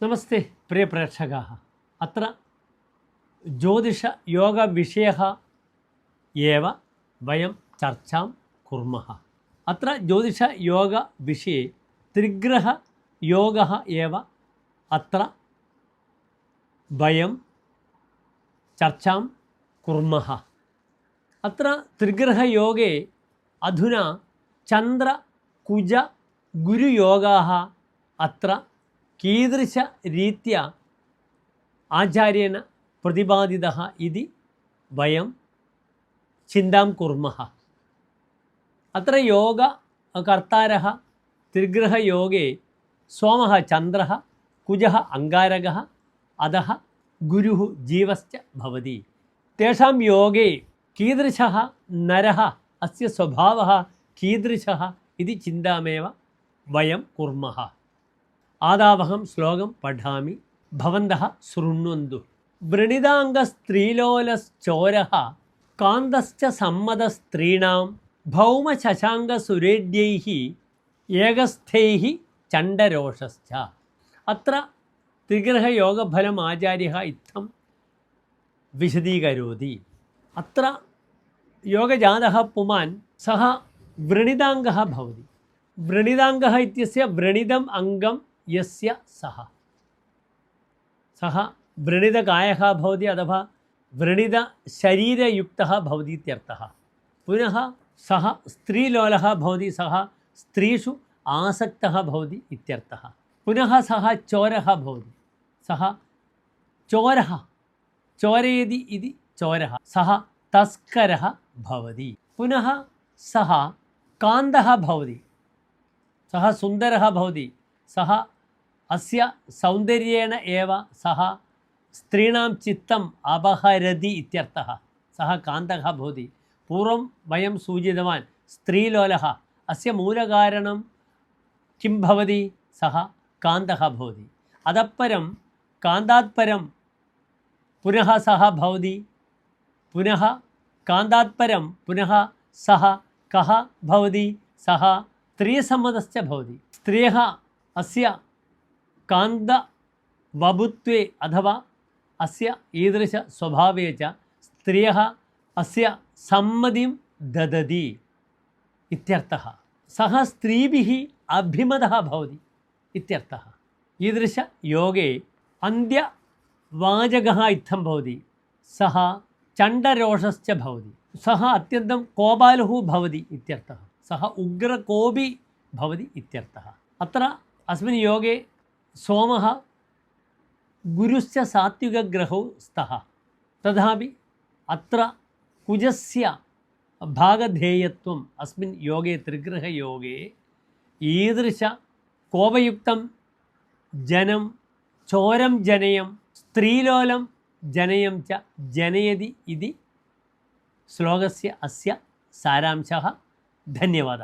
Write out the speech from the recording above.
നമസ്തേ പ്രിയ പ്രേക്ഷക അത്ര ജ്യോതിഷ യോഗ വിഷയ ഏവ വയം ചർച്ചാം കുർമ്മ അത്ര ജ്യോതിഷ യോഗ വിഷയെ ത്രിഗ്രഹ യോഗ ഏവ അത്ര വയം ചർച്ചാം കുർമ്മ അത്ര ത്രിഗ്രഹയോഗേ അധുന ചന്ദ്ര കുജ ഗുരുയോഗാ അത്ര कीदृशरीत्या आचार्येण प्रतिपादितः इति वयं चिन्तां कुर्मः अत्र योगकर्तारः त्रिग्रहयोगे सोमः चन्द्रः कुजः अङ्गारकः अधः गुरुः जीवश्च भवति तेषां योगे कीदृशः नरः अस्य स्वभावः कीदृशः इति चिन्तामेव वयं कुर्मः ആദാവഹം ശ്ലോകം പഠാമി. ഭവന്ത ശൃണ്വന്തു. വ്രണിതാംഗസ്ത്രീലോലശ്ചോര കാന്തശ്ച സമ്മതസ്ത്രീണാം. ഭൗമശശാങ്കസുരേഢ്യൈ ഏകസ്ഥൈഹി ചണ്ഡരോഷശ്ച. അത്ര ത്രിഗ്രഹയോഗഫലം ആചാര്യ ഇത്തം വിശദീകരോതി. അത്ര യോഗജാതः പുമാൻ സഹ വ്രണിതാംഗः ഭവതി. വ്രണിതാംഗः ഇത്യസ്യ വ്രണിതം അംഗം यस्य सः। सः वृणितकायः भवति अथवा व्रणितशरीरयुक्तः भवति इत्यर्थः। पुनः सः स्त्रीलोलः भवति, सः स्त्रीषु आसक्तः भवति इत्यर्थः। पुनः सः चोरः भवति। सः चोरः। चोरयति इति चोरः। सः तस्करः भवति। पुनः सः कान्तः भवति। सः सुन्दरः भवति। सः അസ്യ സൗന്ദര്യേണ ഏവ സഹ സ്ത്രീണാം ചിത്തം അപഹരതി ഇത്യർത്ഥ. സഹ കാന്തക ഭവതി പൂർവം വയം സൂചിതവാൻ സ്ത്രീലോലഹ അസ്യ മൂലകാരണം കിം ഭവതി? സഹ കാന്തക ഭവതി അതപ്പരം കാന്താത്പരം പുനഃ സഹ ഭവതി. പുനഃ കാന്താത്പരം പുനഃ സഹ കഹ ഭവതി. സഹ സ്ത്രീസമ്മതശ്ച ഭവതി. സ്ത്രീയ അസ്യ കാന്ത വപുത്വേ അഥവാ അസ്യ ഈദൃശ സ്വഭാവേ ച സ്ത്രിയ അസ്യ സമ്മതിം ദദതി ഇത്യർത്ഥ. സഹ സ്ത്രീഭി അഭിമത ഭവതി ഇത്യർത്ഥ. ഈദൃശ യോഗേ അന്ത്യവാചക ഇത്തം ഭവതി. സഹ ചണ്ഡരോഷശ്ച ഭവതി. സഹ അത്യന്തം കോപാലുഹു ഭവതി ഇത്യർത്ഥ. സഹ ഉഗ്രകോപി ഭവതി ഇത്യർത്ഥ. അത്ര അസ്മിൻ യോഗേ സോമ ഗുരുശ്ച സാത്വികഗ്രഹൗ സ്ത തഥാപി അത്ര കുജസ്യ ഭാഗധേയത്വം. അസ്മിൻ യോഗേ ത്രിഗ്രഹയോഗേ ഈദൃശ കോപയുക്തം ജനം ചോരം ജനയം സ്ത്രീലോലം ജനയം ച ജനയതി ഇതി. ശ്ലോകസ്യ അസ്യ സാരാംശ. ധന്യവാദ.